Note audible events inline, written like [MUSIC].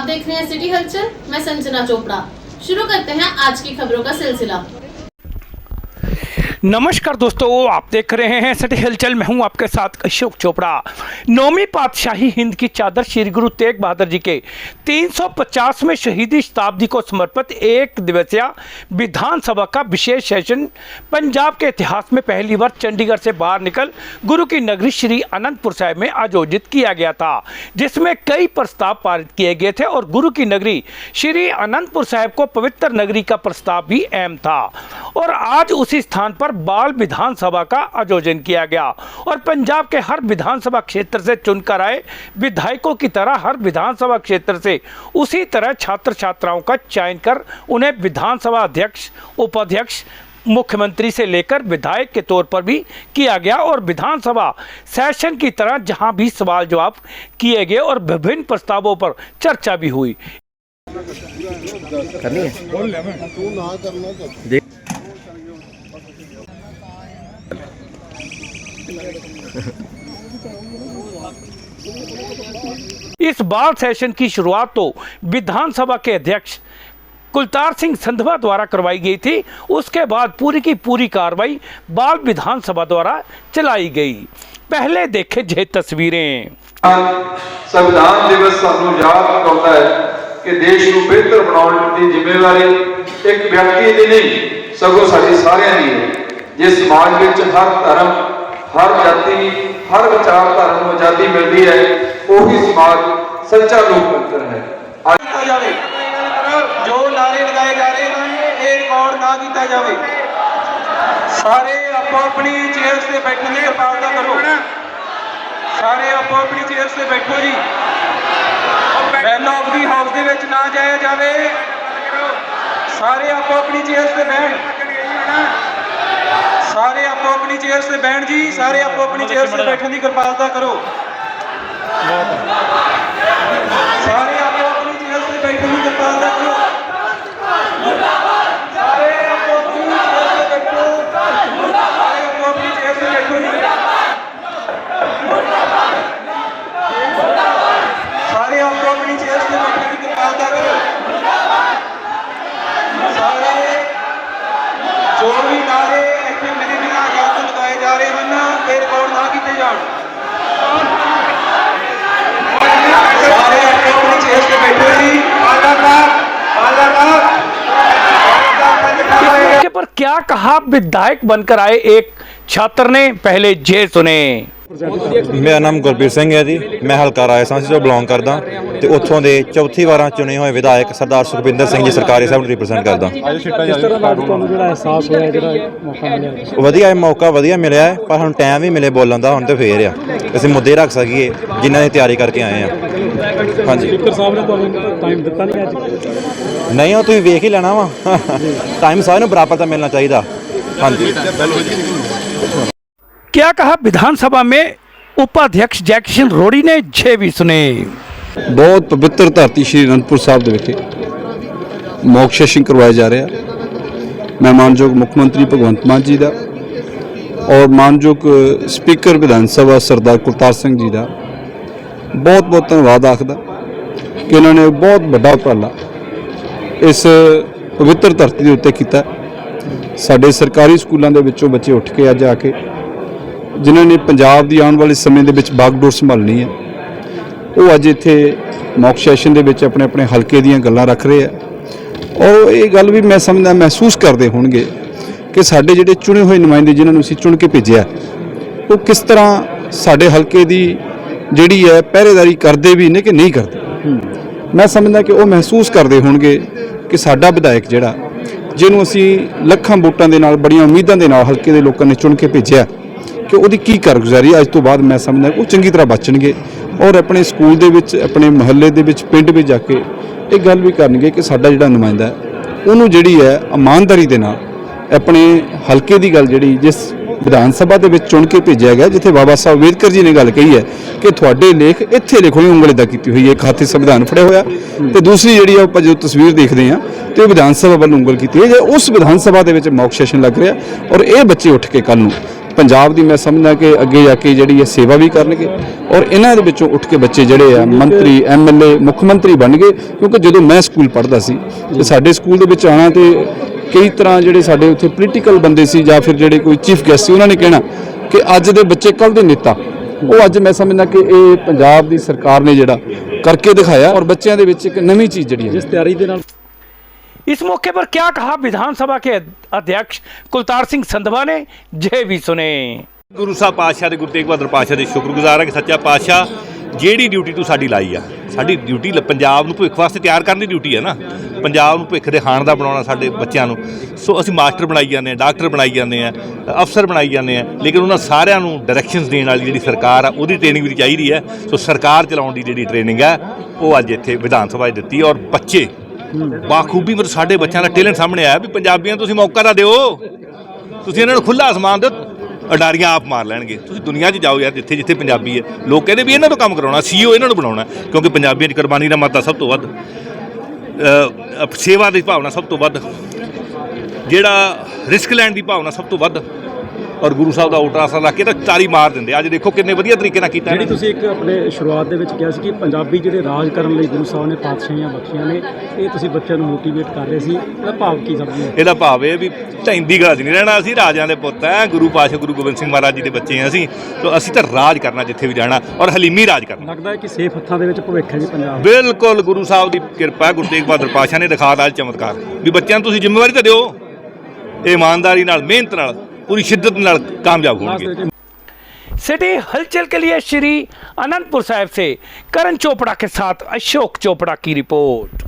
आप देख रहे हैं सिटी हलचल मैं संजना चोपड़ा शुरू करते हैं आज की खबरों का सिलसिला नमस्कार दोस्तों, आप देख रहे हैं सटी हलचल। मैं हूँ आपके साथ अशोक चोपड़ा। नौवीं पातशाही हिंद की चादर श्री गुरु तेग बहादुर जी के 350वें शहीदी शताब्दी को समर्पित एक दिवसीय विधानसभा का विशेष सेशन पंजाब के इतिहास में पहली बार चंडीगढ़ से बाहर निकल गुरु की नगरी श्री अनंतपुर साहिब में आयोजित किया गया था, जिसमें कई प्रस्ताव पारित किए गए थे और गुरु की नगरी श्री अनंतपुर साहिब को पवित्र नगरी का प्रस्ताव भी अहम था। और आज उसी स्थान पर बाल विधानसभा का आयोजन किया गया और पंजाब के हर विधानसभा क्षेत्र से चुनकर आए विधायकों की तरह हर विधानसभा क्षेत्र से उसी तरह छात्र छात्राओं का चयन कर उन्हें विधानसभा अध्यक्ष उपाध्यक्ष मुख्यमंत्री से लेकर विधायक के तौर पर भी किया गया और विधानसभा सेशन की तरह जहाँ भी सवाल जवाब किए गए और विभिन्न प्रस्तावों पर चर्चा भी हुई। करनी है? [LAUGHS] इस बाल सेशन की शुरुआत तो विधानसभा के अध्यक्ष कुलतार सिंह संधवा द्वारा करवाई गई थी उसके बाद पूरी की पूरी कार्रवाई बाल विधानसभा द्वारा चलाई गई पहले देखे जे तस्वीरें ਸੰਵਿਧਾਨ ਦਿਵਸ ਸਾਨੂੰ ਯਾਦ ਕਰਦਾ ਹੈ ਕਿ ਦੇਸ਼ ਨੂੰ ਬਿਹਤਰ ਬਣਾਉਣ ਦੀ ਜ਼ਿੰਮੇਵਾਰੀ ਇੱਕ ਵਿਅਕਤੀ ਦੀ ਨਹੀਂ ਸਗੋਂ ਸਾਡੀ ਸਾਰਿਆਂ ਦੀ ਹੈ ਜੇ ਸਮਾਜ ਵਿੱਚ ਹਰ ਧਰਮ ਹਰ ਜਾਤੀ, ਹਰ ਵਿਚਾਰਧਾਰਾ ਨੂੰ ਆਜ਼ਾਦੀ ਮਿਲਦੀ ਹੈ, ਉਹੀ ਸਮਾਜ ਸੱਚਾ ਲੋਕਤੰਤਰ ਹੈ। ਕੀਤਾ ਜਾਵੇ, ਜੋ ਨਾਰੇ ਲਗਾਏ ਜਾ ਰਹੇ ਹਨ, ਇਹ ਰਿਕਾਰਡ ਨਾ ਕੀਤਾ ਜਾਵੇ। ਸਾਰੇ ਆਪੋ ਆਪਣੀ ਚੇਅਰਸ ਤੇ ਬੈਠਣ ਦੀ ਕਿਰਪਾਲਤਾ ਕਰੋ। ਸਾਰੇ ਆਪੋ ਆਪਣੀ ਚੇਅਰਸ ਤੇ ਬੈਠੋ ਜੀ। ਬੈਲ ਆਫ ਦੀ ਹਾਊਸ ਦੇ ਵਿੱਚ ਨਾ ਜਾਇਆ ਜਾਵੇ। ਸਾਰੇ ਆਪੋ ਆਪਣੀ ਚੇਅਰਸ ਤੇ ਬੈਠ ਸਾਰੇ ਆਪੋ ਆਪਣੀ ਚੇਅਰਸ ਤੇ ਬੈਠ ਜੀ ਸਾਰੇ ਆਪੋ ਆਪਣੀ ਚੇਅਰਸ ਤੇ ਬੈਠਣ ਦੀ ਕਿਰਪਾਲਤਾ ਕਰੋ। क्या कहा विधायक बनकर आए एक छात्र ने पहले जे सुने ਮੇਰਾ ਨਾਮ ਗੁਰਬੀਰ ਸਿੰਘ ਹੈ ਜੀ ਮੈਂ ਹਲਕਾ ਰਾਜਸਥਾਨ ਤੋਂ ਬਿਲੋਂਗ ਕਰਦਾ ਤੇ ਉੱਥੋਂ ਦੇ ਚੌਥੀ ਵਾਰਾਂ ਚੁਣੇ ਹੋਏ ਵਿਧਾਇਕ ਸਰਦਾਰ ਸੁਖਬਿੰਦਰ ਸਿੰਘ ਜੀ ਸਰਕਾਰੀ ਸਾਹਿਬ ਨੂੰ ਰਿਪਰੈਜ਼ੈਂਟ ਕਰਦਾ ਕਿਸ ਤਰ੍ਹਾਂ ਦਾ ਅੱਜ ਤੁਹਾਨੂੰ ਜਿਹੜਾ ਅਹਿਸਾਸ ਹੋਇਆ ਜਿਹੜਾ ਮੌਕਾ ਮਿਲਿਆ ਵਧੀਆ ਇਹ ਮੌਕਾ ਵਧੀਆ ਮਿਲਿਆ ਹੈ ਪਰ ਹੁਣ ਟਾਈਮ ਵੀ ਮਿਲੇ ਬੋਲਣ ਦਾ ਹੁਣ ਤੇ ਫੇਰ ਆ ਅਸੀਂ ਮੁੱਦੇ ਰੱਖ ਸਕੀਏ ਜਿਨ੍ਹਾਂ ਦੀ ਤਿਆਰੀ ਕਰਕੇ ਆਏ ਆ ਹਾਂਜੀ ਸਪੀਕਰ ਸਾਹਿਬ ਨੇ ਤੁਹਾਨੂੰ ਟਾਈਮ ਦਿੱਤਾ ਨਹੀਂ ਅੱਜ ਨਹੀਂ ਉਹ ਤੁਸੀਂ ਵੇਖ ਹੀ ਲੈਣਾ ਵਾ ਟਾਈਮ ਸਾਰਿਆਂ ਨੂੰ ਬਰਾਬਰ ਤਾਂ ਮਿਲਣਾ ਚਾਹੀਦਾ ਹਾਂਜੀ क्या कहा विधानसभा में उपाध्यक्ष जयकिशन रोड़ी ने जे भी सुने ਬਹੁਤ ਪਵਿੱਤਰ ਧਰਤੀ ਸ਼੍ਰੀ ਅਨੰਦਪੁਰ ਸਾਹਿਬ ਦੇ ਵਿਖੇ ਮੌਕ ਸੈਸ਼ਨ ਕਰਵਾਇਆ ਜਾ ਰਿਹਾ ਮੈਂ ਮਾਨਯੋਗ ਮੁੱਖ ਮੰਤਰੀ ਭਗਵੰਤ ਮਾਨ ਜੀ ਦਾ ਔਰ ਮਾਨਯੋਗ ਸਪੀਕਰ ਵਿਧਾਨ ਸਭਾ ਸਰਦਾਰ ਕੁਲਤਾਰ ਸਿੰਘ ਜੀ ਦਾ ਬਹੁਤ ਬਹੁਤ ਧੰਨਵਾਦ ਆਖਦਾ ਕਿ ਇਹਨਾਂ ਨੇ ਬਹੁਤ ਵੱਡਾ ਉਪਰਾਲਾ ਇਸ ਪਵਿੱਤਰ ਧਰਤੀ ਦੇ ਉੱਤੇ ਕੀਤਾ। ਸਾਡੇ ਸਰਕਾਰੀ ਸਕੂਲਾਂ ਦੇ ਵਿੱਚੋਂ ਬੱਚੇ ਉੱਠ ਕੇ ਅੱਜ ਆ ਕੇ ਜਿਨ੍ਹਾਂ ਨੇ ਪੰਜਾਬ ਦੀ ਆਉਣ ਵਾਲੇ ਸਮੇਂ ਦੇ ਵਿੱਚ ਬਾਗਡੋਰ ਸੰਭਾਲਣੀ ਹੈ ਉਹ ਅੱਜ ਇੱਥੇ ਮੌਕ ਸੈਸ਼ਨ ਦੇ ਵਿੱਚ ਆਪਣੇ ਆਪਣੇ ਹਲਕੇ ਦੀਆਂ ਗੱਲਾਂ ਰੱਖ ਰਹੇ ਆ ਔਰ ਇਹ ਗੱਲ ਵੀ ਮੈਂ ਸਮਝਦਾ ਮਹਿਸੂਸ ਕਰਦੇ ਹੋਣਗੇ ਕਿ ਸਾਡੇ ਜਿਹੜੇ ਚੁਣੇ ਹੋਏ ਨੁਮਾਇੰਦੇ ਜਿਨ੍ਹਾਂ ਨੂੰ ਅਸੀਂ ਚੁਣ ਕੇ ਭੇਜਿਆ ਉਹ ਕਿਸ ਤਰ੍ਹਾਂ ਸਾਡੇ ਹਲਕੇ ਦੀ ਜਿਹੜੀ ਹੈ ਪਹਿਰੇਦਾਰੀ ਕਰਦੇ ਵੀ ਨੇ ਕਿ ਨਹੀਂ ਕਰਦੇ। ਮੈਂ ਸਮਝਦਾ ਕਿ ਉਹ ਮਹਿਸੂਸ ਕਰਦੇ ਹੋਣਗੇ ਕਿ ਸਾਡਾ ਵਿਧਾਇਕ ਜਿਹੜਾ, ਜਿਹਨੂੰ ਅਸੀਂ ਲੱਖਾਂ ਵੋਟਾਂ ਦੇ ਨਾਲ, ਬੜੀਆਂ ਉਮੀਦਾਂ ਦੇ ਨਾਲ, ਹਲਕੇ ਦੇ ਲੋਕਾਂ ਨੇ ਚੁਣ ਕੇ ਭੇਜਿਆ, ਕਿ ਉਹਦੀ ਕੀ ਕਾਰਗੁਜ਼ਾਰੀ ਅੱਜ ਤੋਂ ਬਾਅਦ ਮੈਂ ਸਮਝਦਾ ਉਹ ਚੰਗੀ ਤਰ੍ਹਾਂ ਬਚਣਗੇ ਔਰ ਆਪਣੇ ਸਕੂਲ ਦੇ ਵਿੱਚ, ਆਪਣੇ ਮੁਹੱਲੇ ਦੇ ਵਿੱਚ, ਪਿੰਡ ਵਿੱਚ ਜਾ ਕੇ ਇਹ ਗੱਲ ਵੀ ਕਰਨਗੇ ਕਿ ਸਾਡਾ ਜਿਹੜਾ ਨੁਮਾਇੰਦਾ ਉਹਨੂੰ ਜਿਹੜੀ ਹੈ ਇਮਾਨਦਾਰੀ ਦੇ ਨਾਲ, ਆਪਣੇ ਹਲਕੇ ਦੀ ਗੱਲ ਜਿਹੜੀ, ਜਿਸ ਵਿਧਾਨ ਸਭਾ ਦੇ ਵਿੱਚ ਚੁਣ ਕੇ ਭੇਜਿਆ ਗਿਆ, ਜਿੱਥੇ ਬਾਬਾ ਸਾਹਿਬ ਅੰਬੇਦਕਰ ਜੀ ਨੇ ਗੱਲ ਕਹੀ ਹੈ ਕਿ ਤੁਹਾਡੇ ਲੇਖ ਇੱਥੇ ਲਿਖੋ ਉਂਗਲ ਏਦਾਂ ਕੀਤੀ ਹੋਈ ਹੈ, ਇੱਕ ਹੱਥੇ ਸੰਵਿਧਾਨ ਫੜਿਆ ਹੋਇਆ ਤੇ ਦੂਸਰੀ ਜਿਹੜੀ ਆ, ਆਪਾਂ ਜੋ ਤਸਵੀਰ ਦੇਖਦੇ ਆ ਤੇ ਵਿਧਾਨ ਸਭਾ ਵੱਲ ਉਂਗਲ ਕੀਤੀ ਹੈ, ਜੇ ਉਸ ਵਿਧਾਨ ਸਭਾ ਦੇ ਵਿੱਚ ਮੌਕ ਸੈਸ਼ਨ ਲੱਗ ਰਿਹਾ ਔਰ ਇਹ ਬੱਚੇ ਉੱਠ ਕੇ ਕੱਲ ਨੂੰ, ਪੰਜਾਬ ਦੀ ਮੈਂ ਸਮਝਦਾ ਕਿ ਅੱਗੇ ਜਾ ਕੇ ਜਿਹੜੀ ਹੈ ਸੇਵਾ ਵੀ ਕਰਨਗੇ ਔਰ ਇਹਨਾਂ ਦੇ ਵਿੱਚੋਂ ਉੱਠ ਕੇ ਬੱਚੇ ਜਿਹੜੇ ਆ, ਮੰਤਰੀ ਐਮਐਲਏ ਮੁੱਖ ਮੰਤਰੀ ਬਣ ਗਏ, ਕਿਉਂਕਿ ਜਦੋਂ ਮੈਂ ਸਕੂਲ ਪੜ੍ਹਦਾ ਸੀ, ਤੇ ਸਾਡੇ ਸਕੂਲ ਦੇ ਵਿੱਚ ਆਣਾ ਤੇ ਕਈ ਤਰ੍ਹਾਂ ਜਿਹੜੇ ਸਾਡੇ ਉੱਥੇ ਪੋਲੀਟੀਕਲ ਬੰਦੇ ਸੀ ਜਾਂ ਫਿਰ ਜਿਹੜੇ ਕੋਈ ਚੀਫ ਗੈਸਟ ਸੀ ਉਹਨਾਂ ਨੇ ਕਹਿਣਾ ਕਿ ਅੱਜ ਦੇ ਬੱਚੇ ਕੱਲ ਦੇ ਨੇਤਾ ਉਹ ਅੱਜ ਮੈਂ ਸਮਝਦਾ ਕਿ ਇਹ ਪੰਜਾਬ ਦੀ ਸਰਕਾਰ ਨੇ ਜਿਹੜਾ ਕਰਕੇ ਦਿਖਾਇਆ ਔਰ ਬੱਚਿਆਂ ਦੇ ਵਿੱਚ ਇੱਕ ਨਵੀਂ ਚੀਜ਼ ਜਿਹੜੀ ਹੈ ਜਿਸ ਤਿਆਰੀ ਦੇ ਨਾਲ इस मौके पर क्या कहा विधानसभा के अध्यक्ष कुलतार सिंह संधवा ने ये भी सुने ਗੁਰੂ ਸਾਹਿਬ ਪਾਤਸ਼ਾਹ ਦੇ ਗੁਰੂ ਤੇਗ ਬਹਾਦਰ ਪਾਤਸ਼ਾਹ ਦੇ ਸ਼ੁਕਰਗੁਜ਼ਾਰ ਹਾਂ ਕਿ ਸੱਚਾ ਪਾਤਸ਼ਾਹ ਜਿਹੜੀ ਡਿਊਟੀ ਤੂੰ ਸਾਡੀ ਲਾਈ ਆ, ਸਾਡੀ ਡਿਊਟੀ ਲ- ਪੰਜਾਬ ਨੂੰ ਭਵਿੱਖ ਵਾਸਤੇ ਤਿਆਰ ਕਰਨ ਦੀ ਡਿਊਟੀ ਹੈ ਨਾ। ਪੰਜਾਬ ਨੂੰ ਭਵਿੱਖ ਦੇ ਹਾਣ ਦਾ ਬਣਾਉਣਾ ਸਾਡੇ ਬੱਚਿਆਂ ਨੂੰ। ਸੋ ਅਸੀਂ ਮਾਸਟਰ ਬਣਾਈ ਜਾਂਦੇ ਹਾਂ ਡਾਕਟਰ ਬਣਾਈ ਜਾਂਦੇ ਹਾਂ ਅਫਸਰ ਬਣਾਈ ਜਾਂਦੇ ਹਾਂ ਲੇਕਿਨ ਉਹਨਾਂ ਸਾਰਿਆਂ ਨੂੰ ਡਾਇਰੈਕਸ਼ਨਸ ਦੇਣ ਵਾਲੀ ਜਿਹੜੀ ਸਰਕਾਰ ਆ, ਉਹਦੀ ਟ੍ਰੇਨਿੰਗ ਵੀ ਚਾਹੀਦੀ ਹੈ ਸੋ ਸਰਕਾਰ ਚਲਾਉਣ ਦੀ ਜਿਹੜੀ ਟ੍ਰੇਨਿੰਗ ਹੈ ਉਹ ਅੱਜ ਇੱਥੇ ਵਿਧਾਨ ਸਭਾ 'ਚ ਦਿੱਤੀ ਔਰ ਬੱਚੇ, ਬਾਖੂਬੀ ਮਤਲਬ ਸਾਡੇ ਬੱਚਿਆਂ ਦਾ ਟੈਲੈਂਟ ਸਾਹਮਣੇ ਆਇਆ ਵੀ ਪੰਜਾਬੀਆਂ ਤੁਸੀਂ ਮੌਕਾ ਤਾਂ ਦਿਓ। ਤੁਸੀਂ ਇਹਨਾਂ ਨੂੰ ਖੁੱਲਾ ਅਸਮਾਨ ਦਿਓ ਅਡਾਰੀਆਂ ਆਪ ਮਾਰ ਲੈਣਗੇ। ਤੁਸੀਂ ਦੁਨੀਆ 'ਚ ਜਾਓ ਯਾਰ, ਜਿੱਥੇ ਜਿੱਥੇ ਪੰਜਾਬੀ ਹੈ। ਲੋਕ ਕਹਿੰਦੇ ਵੀ ਇਹਨਾਂ ਤੋਂ ਕੰਮ ਕਰਾਉਣਾ, ਸੀਓ ਇਹਨਾਂ ਨੂੰ ਬਣਾਉਣਾ ਕਿਉਂਕਿ ਪੰਜਾਬੀਆਂ ਦੀ ਕੁਰਬਾਨੀ ਦਾ ਮਾਤਾ ਸਭ ਤੋਂ ਵੱਧ। ਸੇਵਾ ਦੀ ਭਾਵਨਾ ਸਭ ਤੋਂ ਵੱਧ। ਜਿਹੜਾ ਰਿਸਕ ਲੈਣ ਦੀ ਭਾਵਨਾ ਸਭ ਤੋਂ ਵੱਧ। ਔਰ ਗੁਰੂ ਸਾਹਿਬ ਦਾ ਉਲਟਰਾਸਾਂ ਲਾ ਕੇ ਤਾਂ ਤਾਰੀ ਮਾਰ ਦਿੰਦੇ ਅੱਜ ਦੇਖੋ ਕਿੰਨੇ ਵਧੀਆ ਤਰੀਕੇ ਨਾਲ ਕੀਤਾ ਜਿਹੜੀ। ਤੁਸੀਂ ਇੱਕ ਆਪਣੇ ਸ਼ੁਰੂਆਤ ਦੇ ਵਿੱਚ ਕਿਹਾ ਸੀ ਕਿ ਪੰਜਾਬੀ ਜਿਹੜੇ ਰਾਜ ਕਰਨ ਲਈ ਗੁਰੂ ਸਾਹਿਬ ਨੇ ਪਾਤਸ਼ਾਹੀਆਂ ਬਖਸ਼ੀਆਂ ਨੇ ਇਹ ਤੁਸੀਂ ਬੱਚਿਆਂ ਨੂੰ ਮੋਟੀਵੇਟ ਕਰ ਰਹੇ ਸੀ। ਇਹਦਾ ਭਾਵ ਕੀ ਸਮਝਦੇ ਇਹਦਾ ਭਾਵ ਇਹ ਵੀ ਢੈਂਦੀ ਗੱਲ 'ਚ ਨਹੀਂ ਰਹਿਣਾ। ਅਸੀਂ ਰਾਜਿਆਂ ਦੇ ਪੁੱਤ ਆ। ਗੁਰੂ ਪਾਤਸ਼ਾਹ ਗੁਰੂ ਗੋਬਿੰਦ ਸਿੰਘ ਮਹਾਰਾਜ ਜੀ ਦੇ ਬੱਚੇ ਆ ਅਸੀਂ। ਤਾਂ ਅਸੀਂ ਤਾਂ ਰਾਜ ਕਰਨਾ ਜਿੱਥੇ ਵੀ ਜਾਣਾ ਔਰ ਹਲੀਮੀ ਰਾਜ ਕਰਨਾ। ਲੱਗਦਾ ਹੈ ਕਿ ਸੇਫ ਹੱਥਾਂ ਦੇ ਵਿੱਚ ਭਵਿੱਖ ਹੈ ਜੀ ਪੰਜਾਬ। ਬਿਲਕੁਲ ਗੁਰੂ ਸਾਹਿਬ ਦੀ ਕਿਰਪਾ ਗੁਰੂ ਤੇਗ ਬਹਾਦਰ ਪਾਤਸ਼ਾਹ ਨੇ ਦਿਖਾਤਾ ਚਮਤਕਾਰ। ਵੀ ਬੱਚਿਆਂ ਨੂੰ ਤੁਸੀਂ ਜ਼ਿੰਮੇਵਾਰੀ ਤਾਂ ਦਿਓ। ਇਹ ਇਮਾਨਦਾਰੀ ਨਾਲ ਮਿਹਨਤ ਨਾਲ। ਪੂਰੀ ਸ਼ਿੱਦਤ ਨਾਲ ਕਾਮਯਾਬ ਲਾਸਟ ਹੋਣਗੇ ਦੇ ਵਿੱਚ सिटी हलचल के लिए श्री अनंतपुर साहिब से करण चोपड़ा के साथ अशोक चोपड़ा की रिपोर्ट